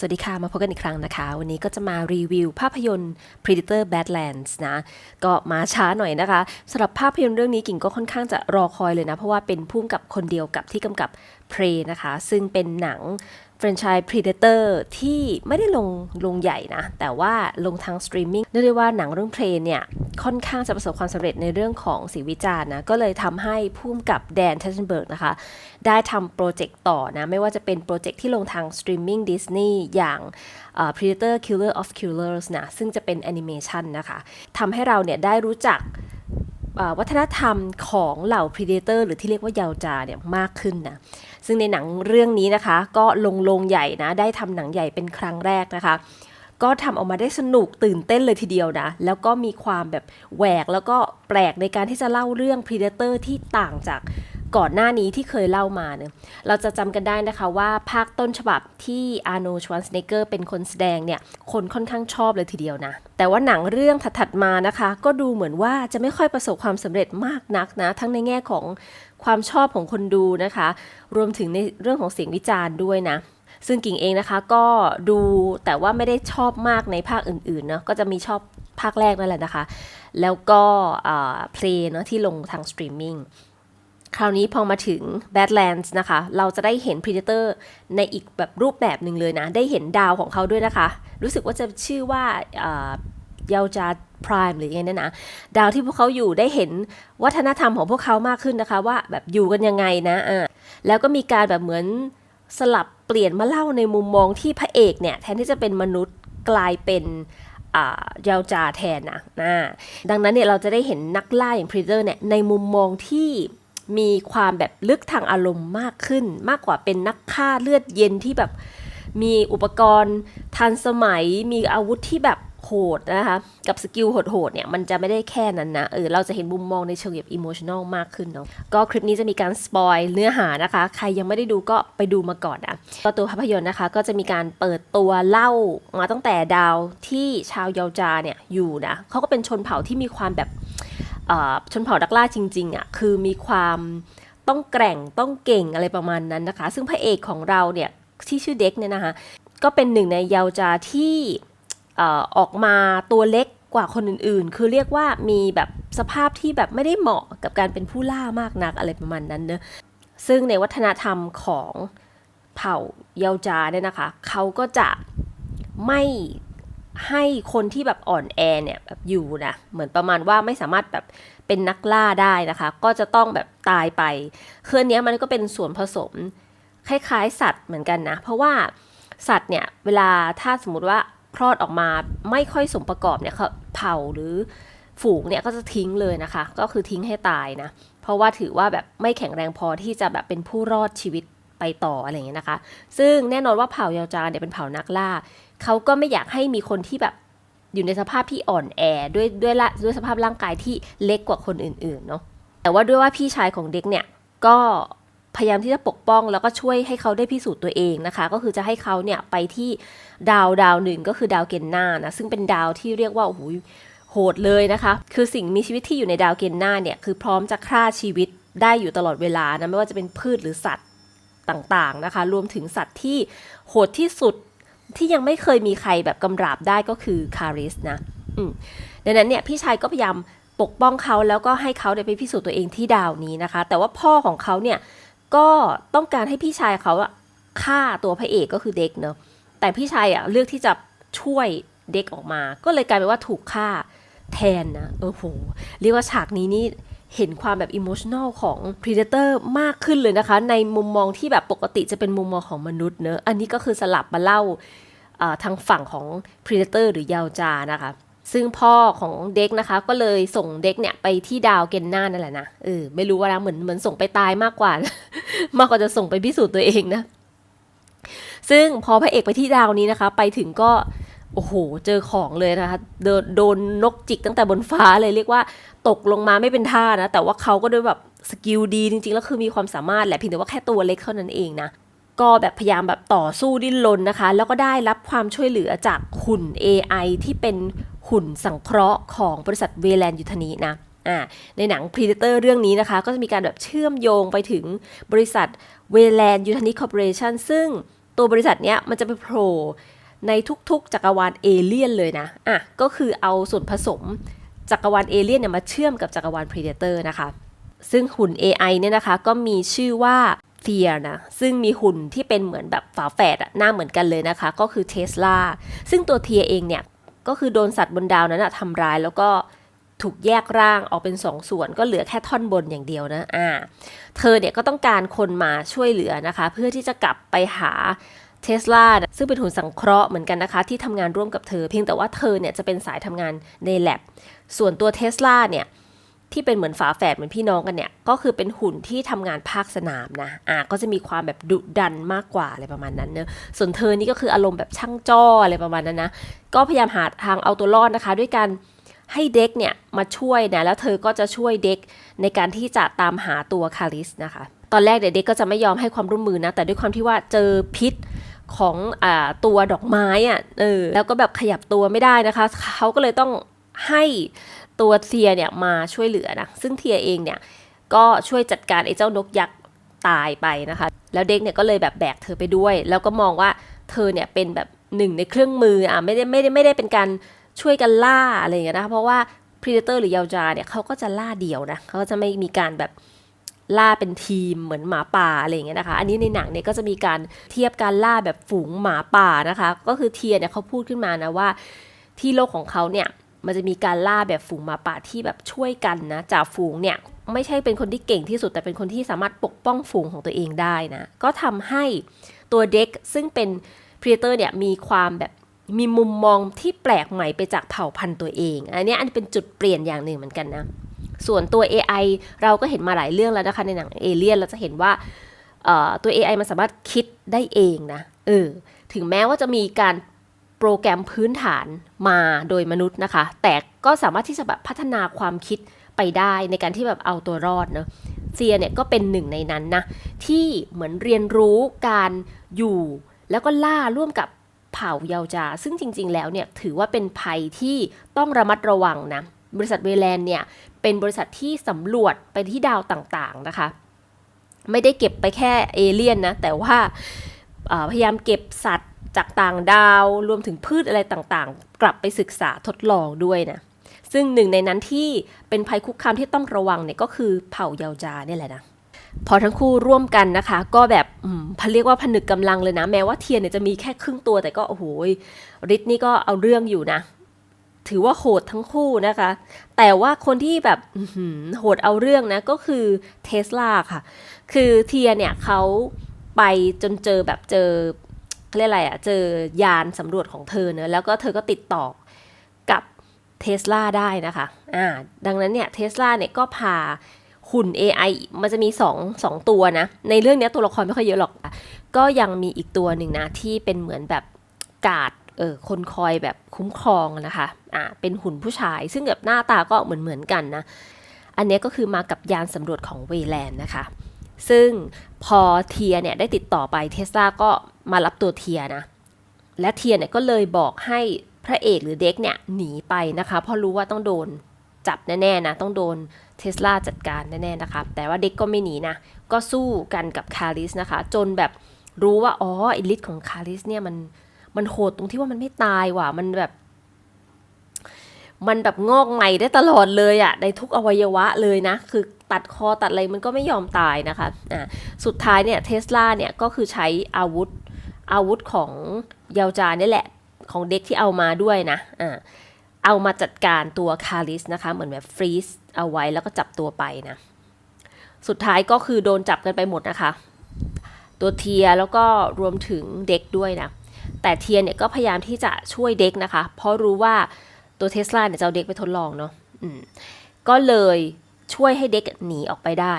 สวัสดีค่ะ มาพบกันอีกครั้งนะคะ วันนี้ก็จะมารีวิวภาพยนตร์ Predator Badlands นะ ก็มาช้าหน่อยนะคะสำหรับภาพยนตร์เรื่องนี้กิ่งก็ค่อนข้างจะรอคอยเลยนะ เพราะว่าเป็นพุ่มกับคนเดียวกับที่กำกับ Prey นะคะ ซึ่งเป็นหนัง แฟรนไชส์ Predator ที่ไม่ได้ลงลงใหญ่นะ แต่ว่าลงทางสตรีมมิ่งเรียกได้ว่าหนังเรื่อง Prey เนี่ย ค่อนข้างจะประสบความสำเร็จในเรื่องของสีวิจารณ์นะ ก็เลยทำให้ผู้กำกับแดนเทนเบิร์กนะคะ ได้ทำโปรเจกต์ต่อนะ ไม่ว่าจะเป็นโปรเจกต์ที่ลงทางสตรีมมิ่งดิสนีย์อย่าง Predator Killer of Killers นะ ซึ่งจะเป็นแอนิเมชันนะคะทำให้เราเนี่ยได้รู้จักวัฒนธรรมของเหล่า Predator หรือที่เรียกว่ายาวจาเนี่ยมากขึ้นนะ ซึ่งในหนังเรื่องนี้นะคะ ก็ลงโรงใหญ่นะ ได้ทำหนังใหญ่เป็นครั้งแรกนะคะ ก็ทำออกมาได้สนุกตื่นเต้นเลยทีเดียวนะ แล้วก็มีความแบบแหวกแล้วก็แปลกในการที่จะเล่าเรื่อง Predator ที่ต่างจาก ก่อนหน้านี้ที่เคยเล่ามาเนี่ยเราจะจำกันได้นะคะว่าภาคต้นฉบับที่อาร์โนชวนสเนเกอร์เป็นคนแสดงเนี่ยคนค่อนข้างชอบเลยทีเดียวนะ แต่ว่าหนังเรื่องถัดๆมานะคะ ก็ดูเหมือนว่าจะไม่ค่อยประสบความสำเร็จมากนักนะ ทั้งในแง่ของความชอบของคนดูนะคะ รวมถึงในเรื่องของเสียงวิจารณ์ด้วยนะซึ่งกิ่งเองนะคะก็ดูแต่ว่าไม่ได้ชอบมากในภาคอื่นๆเนาะก็จะมีชอบภาคแรกนั่นแหละนะคะ แล้วก็เพลงเนาะที่ลงทางสตรีมมิ่ง คราวนี้พอมาถึง Badlands นะคะ เราจะได้เห็น Predator ในอีกแบบรูปแบบหนึ่งเลยนะ ได้เห็นดาวของเขาด้วยนะคะ รู้สึกว่าจะชื่อว่าเยาจาพรายหรือยังไงเนี่ยนะ ดาวที่พวกเขาอยู่ได้เห็นวัฒนธรรมของพวกเขามากขึ้นนะคะ ว่าแบบอยู่กันยังไงนะอ่าแล้วก็มีการแบบเหมือนสลับเปลี่ยนมาเล่าในมุมมองที่พระเอกเนี่ย แทนที่จะเป็นมนุษย์กลายเป็นยาวจาแทนนะนะ ดังนั้นเนี่ยเราจะได้เห็นนักล่าอย่าง Predator เนี่ยในมุมมองที่ มีความแบบลึกทางอารมณ์มากขึ้น มากกว่าเป็นนักฆ่าเลือดเย็นที่แบบมีอุปกรณ์ทันสมัยมีอาวุธที่แบบโหดนะคะกับสกิลโหดๆเนี่ยมันจะไม่ได้แค่นั้นนะเออเราจะเห็นมุมมองในเชิงแบบอิโมชันอลมากขึ้นเนาะก็คลิปนี้จะมีการสปอยเนื้อหานะคะ ใครยังไม่ได้ดูก็ไปดูมาก่อนนะก็ตัวภาพยนตร์นะคะ ก็จะมีการเปิดตัวเล่ามาตั้งแต่ดาวที่ชาวเยาวจาเนี่ยอยู่นะเขาก็เป็นชนเผ่าที่มีความแบบ ชนเผ่าดักล่าจริงๆอะ่ะคือมีความต้องแกร่งต้องเก่งอะไรประมาณนั้นนะคะ ซึ่งพระเอกของเราเนี่ยที่ชื่อเด็กเนี่ยนะคะก็เป็นหนึ่งในเยาวจาที่ออกมาตัวเล็กกว่าคนอื่นๆ คือเรียกว่ามีแบบสภาพที่แบบไม่ได้เหมาะกับการเป็นผู้ล่ามากนักอะไรประมาณนั้นเนอะซึ่งในวัฒนธรรมของเผ่าเยาวจาเนี่ยนะคะ เขาก็จะไม่ ให้คนที่แบบอ่อนแอเนี่ยแบบอยู่นะเหมือนประมาณว่าไม่สามารถแบบเป็นนักล่าได้นะคะ ก็จะต้องแบบตายไปคือเนี้มันก็เป็นส่วนผสมคล้ายๆ สัตว์เหมือนกันนะ เพราะว่าสัตว์เนี่ยเวลาถ้าสมมติว่าคลอดออกมาไม่ค่อยสมประกอบเนี่ยเขาเผาหรือฝูงเนี่ยก็จะทิ้งเลยนะคะ ก็คือทิ้งให้ตายนะ เพราะว่าถือว่าแบบไม่แข็งแรงพอที่จะแบบเป็นผู้รอดชีวิตไปต่ออะไรอย่างเงี้ยนะคะ ซึ่งแน่นอนว่าเผ่ายาวจานเนี่ยเป็นเผ่านักล่า เขาก็ไม่อยากให้มีคนที่แบบอยู่ในสภาพที่อ่อนแอด้วยด้วยละด้วยสภาพร่างกายที่เล็กกว่าคนอื่นๆเนาะแต่ว่าด้วยว่าพี่ชายของเด็กเนี่ยก็พยายามที่จะปกป้องแล้วก็ช่วยให้เขาได้พิสูจน์ตัวเองนะคะ ก็คือจะให้เขาเนี่ยไปที่ดาวดาวหนึ่งก็คือดาวเกนนานะซึ่งเป็นดาวที่เรียกว่าโอ้โหโหดเลยนะคะ คือสิ่งมีชีวิตที่อยู่ในดาวเกนนาเนี่ยคือพร้อมจะฆ่าชีวิตได้อยู่ตลอดเวลานะไม่ว่าจะเป็นพืชหรือสัตว์ต่างๆนะคะ รวมถึงสัตว์ที่โหดที่สุด ที่ยังไม่เคยมีใครแบบกำราบได้ก็คือคาริสนะดังนั้นเนี่ยพี่ชายก็พยายามปกป้องเขาแล้วก็ให้เขาได้ไปพิสูจน์ตัวเองที่ดาวนี้นะคะ แต่ว่าพ่อของเขาเนี่ยก็ต้องการให้พี่ชายเขาฆ่าตัวพระเอกก็คือเด็กเนาะแต่พี่ชายอะเลือกที่จะช่วยเด็กออกมา ก็เลยกลายเป็นว่าถูกฆ่าแทนนะเออโหเรียกว่าฉากนี้นี่ เห็นความแบบอิโมชันอลของ Predator มากขึ้นเลยนะคะ ในมุมมองที่แบบปกติจะเป็นมุมมองของมนุษย์เนอะอันนี้ก็คือสลับมาเล่าทางฝั่งของ Predator หรือยาวจานะคะ ซึ่งพ่อของเด็กนะคะ ก็เลยส่งเด็กเนี่ยไปที่ดาวเกนนานั่นแหละนะเออไม่รู้ว่านะเหมือนเหมือนส่งไปตายมากกว่า มากกว่าจะส่งไปพิสูจน์ตัวเองนะซึ่งพอพระเอกไปที่ดาวนี้นะคะ ไปถึงก็ โอ้โห เจอของเลยนะคะโดนโดนนกจิกตั้งแต่บนฟ้าเลยเรียกว่าตกลงมาไม่เป็นท่านะ แต่ว่าเขาก็ด้วยแบบสกิลดีจริงๆ แล้วคือมีความสามารถแหละเพียงแต่ว่าแค่ตัวเล็กเท่านั้นเองนะก็แบบพยายามแบบต่อสู้ดิ้นรนนะคะ แล้วก็ได้รับความช่วยเหลือจากหุ่น AI ที่เป็นหุ่นสังเคราะห์ของบริษัทเวแลนยุทนีนะอ่าในหนัง Predator เรื่องนี้นะคะ ก็จะมีการแบบเชื่อมโยงไปถึงบริษัทเวแลนยูทนิคอร์ปอเรชันซึ่งตัวบริษัทเนี้ยมันจะไปโผล่ ในทุกๆ จักรวาลเอเลี่ยนเลยนะ อะ ก็คือเอาส่วนผสมจักรวาลเอเลี่ยนเนี่ยมาเชื่อมกับจักรวาล Predator นะคะ ซึ่งหุ่น AI เนี่ยนะคะ ก็มีชื่อว่าเทียนะ ซึ่งมีหุ่นที่เป็นเหมือนแบบฝาแฝดหน้าเหมือนกันเลยนะคะ ก็คือเทสลา ซึ่งตัวเทียเองเนี่ย ก็คือโดนสัตว์บนดาวนั้นทำร้ายแล้วก็ถูกแยกร่างออกเป็นสองส่วนก็เหลือแค่ท่อนบนอย่างเดียวนะ อ่า เธอเนี่ยก็ต้องการคนมาช่วยเหลือนะคะ เพื่อที่จะกลับไปหา เทสลาซึ่งเป็นหุ่นสังเคราะห์เหมือนกันนะคะ ที่ทำงานร่วมกับเธอ เพียงแต่ว่าเธอเนี่ยจะเป็นสายทำงานในแ a บส่วนตัวเทสลาเนี่ยที่เป็นเหมือนฝาแฝดเหมือนพี่น้องกันเนี่ยก็คือเป็นหุ่นที่ทำงานภาคสนามนะอ่าก็จะมีความแบบดุดันมากกว่าอะไรประมาณนั้นเนอะส่วนเธอนี่ก็คืออารมณ์แบบช่างจ้ออะไรประมาณนั้นนะก็พยายามหาทางเอาตัวรอดนะคะ ด้วยการให้เด็กเนี่ยมาช่วยนะแล้วเธอก็จะช่วยเด็กในการที่จะตามหาตัวคาริสนะคะ ตอนแรกเด็กก็จะไม่ยอมให้ความร่วมมือนะแต่ด้วยความที่ว่าเจอพิษ ของอ่าตัวดอกไม้อะ่ะเออแล้วก็แบบขยับตัวไม่ได้นะคะ เขาก็เลยต้องให้ตัวเทียเนี่ยมาช่วยเหลือนะซึ่งเทียเองเนี่ยก็ช่วยจัดการไอ้เจ้านกยักษ์ตายไปนะคะ แล้วเด็กเนี่ยก็เลยแบบแบกเธอไปด้วย แล้วก็มองว่าเธอเนี่ยเป็นแบบหนึ่งในเครื่องมืออะไม่ได้ไม่ได้ไม่ได้เป็นการช่วยกันล่าอะไรอย่างเงี้ยนะคะเพราะว่า Predator หรือยาวจาเนี่ยเขาก็จะล่าเดี่ยวนะเขาก็จะไม่มีการแบบ ล่าเป็นทีมเหมือนหมาป่าอะไรอย่างเงี้ยนะคะ อันนี้ในหนังเนี่ยก็จะมีการเทียบการล่าแบบฝูงหมาป่านะคะ ก็คือเทียเนี่ยเขาพูดขึ้นมานะว่าที่โลกของเขาเนี่ยมันจะมีการล่าแบบฝูงหมาป่าที่แบบช่วยกันนะจากฝูงเนี่ยไม่ใช่เป็นคนที่เก่งที่สุดแต่เป็นคนที่สามารถปกป้องฝูงของตัวเองได้นะ ก็ทำให้ตัวเด็กซึ่งเป็น Predator เนี่ยมีความแบบมีมุมมองที่แปลกใหม่ไปจากเผ่าพันธุ์ตัวเอง อันนี้อันเป็นจุดเปลี่ยนอย่างหนึ่งเหมือนกันนะ ส่วนตัว AI เราก็เห็นมาหลายเรื่องแล้วนะคะในหนังเอเลียนเราจะเห็นว่าตัว AI มันสามารถคิดได้เองนะเออถึงแม้ว่าจะมีการโปรแกรมพื้นฐานมาโดยมนุษย์นะคะ แต่ก็สามารถที่จะแบบพัฒนาความคิดไปได้ในการที่แบบเอาตัวรอดเนาะเซียเนี่ยก็เป็นหนึ่งในนั้นนะที่เหมือนเรียนรู้การอยู่แล้วก็ล่าร่วมกับเผ่าเยาวจา ซึ่งจริง ๆ แล้วเนี่ยถือว่าเป็นภัยที่ต้องระมัดระวังนะบริษัทเวแลนเนี่ย เป็นบริษัทที่สำรวจไปที่ดาวต่างๆนะคะ ไม่ได้เก็บไปแค่เอเลี่ยนนะ แต่ว่าพยายามเก็บสัตว์จากต่างดาวรวมถึงพืชอะไรต่างๆ กลับไปศึกษาทดลองด้วยนะ ซึ่งหนึ่งในนั้นที่เป็นภัยคุกคามที่ต้องระวังเนี่ยก็คือเผ่าเยาวจาเนี่ยแหละนะพอทั้งคู่ร่วมกันนะคะ ก็แบบพเรียกว่าผนึกกำลังเลยนะ แม้ว่าเทียนเนี่ยจะมีแค่ครึ่งตัวแต่ก็โอ้โหริทนี่ก็เอาเรื่องอยู่นะ ถือว่าโหดทั้งคู่นะคะ แต่ว่าคนที่แบบโหดเอาเรื่องนะ ก็คือเทสลาค่ะ คือเทียเนี่ยเขาไปจนเจอแบบเจอเรียกอะไรอะเจอยานสำรวจของเธอเนะแล้วก็เธอก็ติดต่อกับเทสลาได้นะคะ อ่า ดังนั้นเนี่ยเทสลาเนี่ยก็พาหุ่น AI มันจะมี2งสองตัวนะ ในเรื่องนี้ตัวละครไม่ค่อยเยอะหรอก ก็ยังมีอีกตัวหนึ่งนะ ที่เป็นเหมือนแบบกาด เออคนคอยแบบคุ้มครองนะคะอ่าเป็นหุ่นผู้ชาย ซึ่งแบบหน้าตาก็เหมือนเหมือนกันนะ อันนี้ก็คือมากับยานสำรวจของเวแลนด์นะคะ ซึ่งพอเทียเนี่ยได้ติดต่อไปเทสลาก็มารับตัวเทียนะ และเทียเนี่ยก็เลยบอกให้พระเอกหรือเด็กเนี่ยหนีไปนะคะ เพราะรู้ว่าต้องโดนจับแน่ๆนะ ต้องโดนเทสลาจัดการแน่ๆนะคะ แต่ว่าเด็กก็ไม่หนีนะ ก็สู้กันกับคาริสนะคะ จนแบบรู้ว่า อ๋ออฤทธิ์ของคาริสเนี่ยมัน มันโหดตรงที่ว่ามันไม่ตายว่ะ มันแบบ มันแบบงอกใหม่ได้ตลอดเลยอะในทุกอวัยวะเลยนะ คือตัดคอตัดอะไรมันก็ไม่ยอมตายนะคะ อ่า สุดท้ายเนี่ยเทสลาเนี่ยก็คือใช้อาวุธอาวุธของเยาวจานี่แหละ ของเด็กที่เอามาด้วยนะ อ่า เอามาจัดการตัวคาริสนะคะ เหมือนแบบฟรีซเอาไว้แล้วก็จับตัวไปนะ สุดท้ายก็คือโดนจับกันไปหมดนะคะ ตัวเทียแล้วก็รวมถึงเด็กด้วยนะ แต่เทียเนี่ยก็พยายามที่จะช่วยเด็กนะคะ เพราะรู้ว่าตัวเทสลาเนี่ยจะเอาเด็กไปทดลองเนาะก็เลยช่วยให้เด็กหนีออกไปได้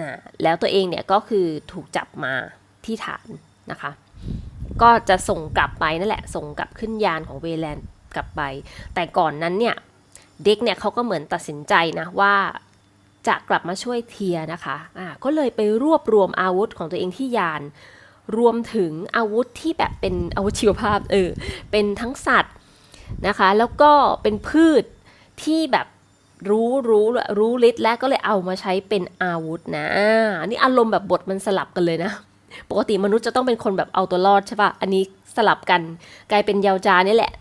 นะแล้วตัวเองเนี่ยก็คือถูกจับมาที่ฐานนะคะ ก็จะส่งกลับไปนั่นแหละ ส่งกลับขึ้นยานของเวแลนกลับไป แต่ก่อนนั้นเนี่ยเด็กเนี่ยเขาก็เหมือนตัดสินใจนะว่าจะกลับมาช่วยเทียนะคะอ่าก็เลยไปรวบรวมอาวุธของตัวเองที่ยาน รวมถึงอาวุธที่แบบเป็นอาวุธชีวภาพเออเป็นทั้งสัตว์นะคะ แล้วก็เป็นพืชที่แบบรู้รู้รู้ฤทธิ์และก็เลยเอามาใช้เป็นอาวุธนะอันนี้อารมณ์แบบบทมันสลับกันเลยนะ ปกติมนุษย์จะต้องเป็นคนแบบเอาตัวรอดใช่ปะอันนี้สลับกันกลายเป็นเยาวจานี่แหละ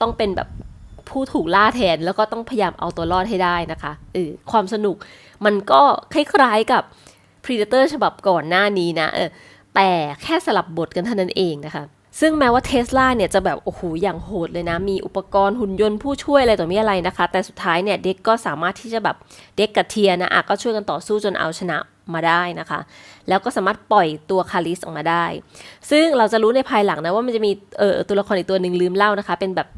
ต้องเป็นแบบผู้ถูกล่าแทนแล้วก็ต้องพยายามเอาตัวรอดให้ได้นะคะเออความสนุกมันก็คล้ายๆกับ Predator ฉบับก่อนหน้านี้นะเออ แต่แค่สลับบทกันเท่านั้นเองนะคะซึ่งแม้ว่าเทสลาเนี่ยจะแบบโอ้โหอย่างโหดเลยนะ มีอุปกรณ์หุ่นยนต์ผู้ช่วยอะไรต่อมีอะไรนะคะ แต่สุดท้ายเนี่ยเด็กก็สามารถที่จะแบบเด็กกับเทียนะอะก็ช่วยกันต่อสู้จนเอาชนะมาได้นะคะ แล้วก็สามารถปล่อยตัวคาริสออกมาได้ ซึ่งเราจะรู้ในภายหลังนะว่ามันจะมีเออตัวละครอีกตัวหนึ่งลืมเล่านะคะ เป็นแบบ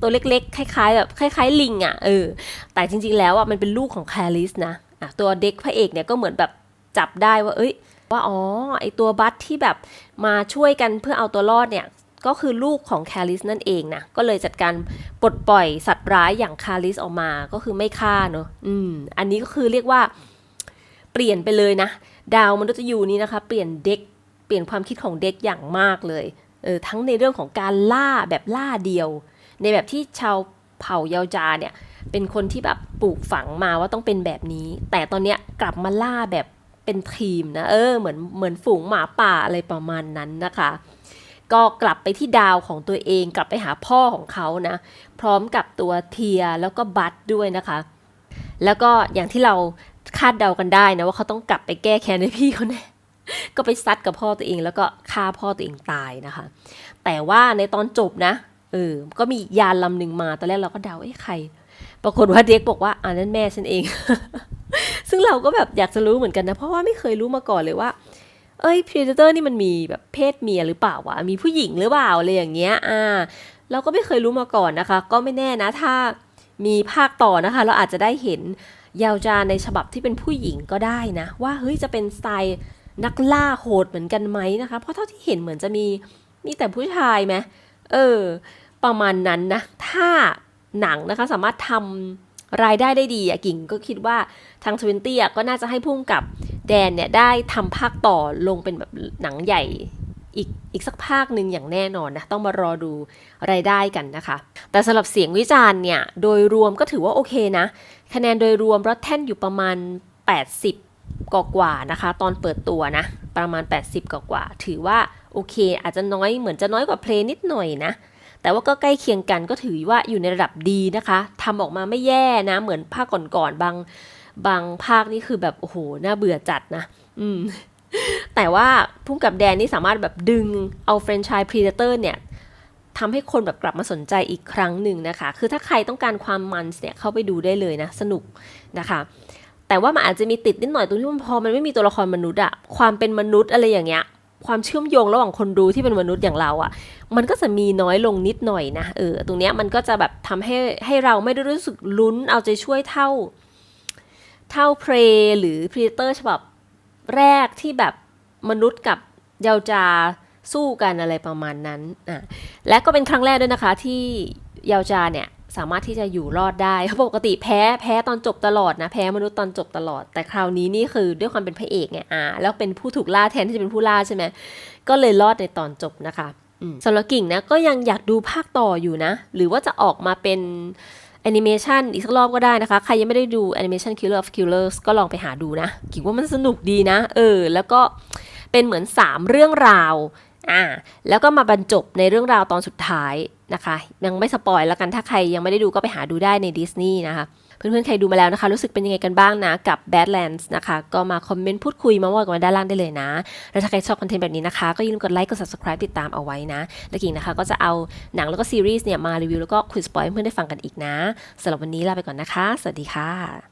ตัวเล็กๆ คล้ายๆแบบคล้าย ๆ ลิงอะ่ะเออแต่จริงๆแล้วอะมันเป็นลูกของคาริสนะอะตัวเด็กพระเอกเนี่ยก็เหมือนแบบจับได้ว่าเอ้ย ว่าอ๋อไอตัวบัตที่แบบมาช่วยกันเพื่อเอาตัวรอดเนี่ยก็คือลูกของคาริสนั่นเองนะ ก็เลยจัดการปลดปล่อยสัตว์ร้ายอย่างคาริสออกมา ก็คือไม่ฆ่าเนอะอืม อันนี้ก็คือเรียกว่าเปลี่ยนไปเลยนะ ดาวมนุษย์ยูนี้นะคะ เปลี่ยนเด็ก เปลี่ยนความคิดของเด็กอย่างมากเลย เออ ทั้งในเรื่องของการล่าแบบล่าเดียว ในแบบที่ชาวเผ่าเยาวจาเนี่ย เป็นคนที่แบบปลูกฝังมาว่าต้องเป็นแบบนี้ แต่ตอนเนี้ยกลับมาล่าแบบ เป็นทีมนะเออเหมือนเหมือนฝูงหมาป่าอะไรประมาณนั้นนะคะ ก็กลับไปที่ดาวของตัวเองกลับไปหาพ่อของเขานะพร้อมกับตัวเทียแล้วก็บัตด้วยนะคะ แล้วก็อย่างที่เราคาดเดากันได้นะว่าเขาต้องกลับไปแก้แค้นให้พี่เขาแน่ก็ไปซัดกับพ่อตัวเองแล้วก็ฆ่าพ่อตัวเองตายนะคะ แต่ว่าในตอนจบนะเออก็มียานลำหนึ่งมาตอนแรกเราก็เดาเอ้ใคร ปรากฏว่าเด็กบอกว่าอ่านั่นแม่ฉันเอง ซึ่งเราก็แบบอยากจะรู้เหมือนกันนะ เพราะว่าไม่เคยรู้มาก่อนเลยว่า เอ้ย Predator นี่มันมีแบบเพศเมียหรือเปล่าวะ มีผู้หญิงหรือเปล่าอะไรอย่างเงี้ย อ่า เราก็ไม่เคยรู้มาก่อนนะคะ ก็ไม่แน่นะ ถ้ามีภาคต่อนะคะ เราอาจจะได้เห็นยาวจาในฉบับที่เป็นผู้หญิงก็ได้นะ ว่าเฮ้ยจะเป็นสไตล์นักล่าโหดเหมือนกันไหมนะคะ เพราะเท่าที่เห็นเหมือนจะมีมีแต่ผู้ชายไหมเออ ประมาณนั้นนะ ถ้าหนังนะคะสามารถทำ รายได้ได้ดีอะกิ่งก็คิดว่าทางทเวนตี้อะก็น่าจะให้พุ่มกับแดนเนี่ยได้ทำภาคต่อลงเป็นแบบหนังใหญ่อีกอีกสักภาคหนึ่งอย่างแน่นอนนะต้องมารอดูรายได้กันนะคะ แต่สำหรับเสียงวิจารณ์เนี่ย โดยรวมก็ถือว่าโอเคนะ คะแนนโดยรวมรถแท่นอยู่ประมาณ 80กว่ากว่านะคะ ตอนเปิดตัวนะ ประมาณ 80กว่ากว่า ถือว่าโอเค อาจจะน้อยเหมือนจะน้อยกว่าเพลงนิดหน่อยนะ แต่ว่าก็ใกล้เคียงกันก็ถือว่าอยู่ในระดับดีนะคะทำออกมาไม่แย่นะ เหมือนภาคก่อนๆบางบางภาคนี่คือแบบโอ้โหน่าเบื่อจัดนะ อืม แต่ว่าพุ่มกับแดนนี่สามารถแบบดึงเอาแฟรนไชส์ Predator เนี่ยทำให้คนแบบกลับมาสนใจอีกครั้งหนึ่งนะคะ คือถ้าใครต้องการความมันเนี่ยเข้าไปดูได้เลยนะ สนุกนะคะ แต่ว่ามันอาจจะมีติดนิดหน่อยตรงที่มันพอมันไม่มีตัวละครมนุษย์อะความเป็นมนุษย์อะไรอย่างเงี้ย ความเชื่อมโยงระหว่างคนดูที่เป็นมนุษย์อย่างเราอะมันก็จะมีน้อยลงนิดหน่อยนะเออตรงเนี้ยมันก็จะแบบทำให้ให้เราไม่ได้รู้สึกลุ้นเอาใจช่วยเท่า เท่าเพลหรือพรีเตอร์ฉบับแรกที่แบบมนุษย์กับเยาวจาสู้กันอะไรประมาณนั้นอะและก็เป็นครั้งแรกด้วยนะคะที่เยาวจาเนี่ย สามารถที่จะอยู่รอดได้เพราะปกติแพ้แพ้ตอนจบตลอดนะแพ้มนุษย์ตอนจบตลอด แต่คราวนี้นี่คือด้วยความเป็นพระเอกไงอ่าแล้วเป็นผู้ถูกล่าแทนที่จะเป็นผู้ล่าใช่ไหมก็เลยรอดในตอนจบนะคะสำหรับกิ่งนะก็ยังอยากดูภาคต่ออยู่นะ หรือว่าจะออกมาเป็นแอนิเมชันอีกสักรอบก็ได้นะคะ ใครยังไม่ได้ดูแอนิเมชัน Killer of Killers ก็ลองไปหาดูนะคิดว่ามันสนุกดีนะ เออ แล้วก็เป็นเหมือน 3 เรื่องราว อ่าแล้วก็มาบรรจบในเรื่องราวตอนสุดท้ายนะคะ ยังไม่สปอยแล้วกันถ้าใครยังไม่ได้ดูก็ไปหาดูได้ในดิสนีย์นะคะเพื่อนๆ ใครดูมาแล้วนะคะ รู้สึกเป็นยังไงกันบ้างนะ กับ Badlands นะคะ ก็มาคอมเมนต์พูดคุยมาว่ากันไว้ด้านล่างได้เลยนะ แล้วถ้าใครชอบคอนเทนต์แบบนี้นะคะ ก็อย่าลืมกดไลค์กด subscribe ติดตามเอาไว้นะ แล้วกิ่งนะคะ ก็จะเอาหนังแล้วก็ซีรีส์เนี่ยมารีวิวแล้วก็คุยสปอยเพื่อนได้ฟังกันอีกนะสำหรับวันนี้ลาไปก่อนนะคะ สวัสดีค่ะ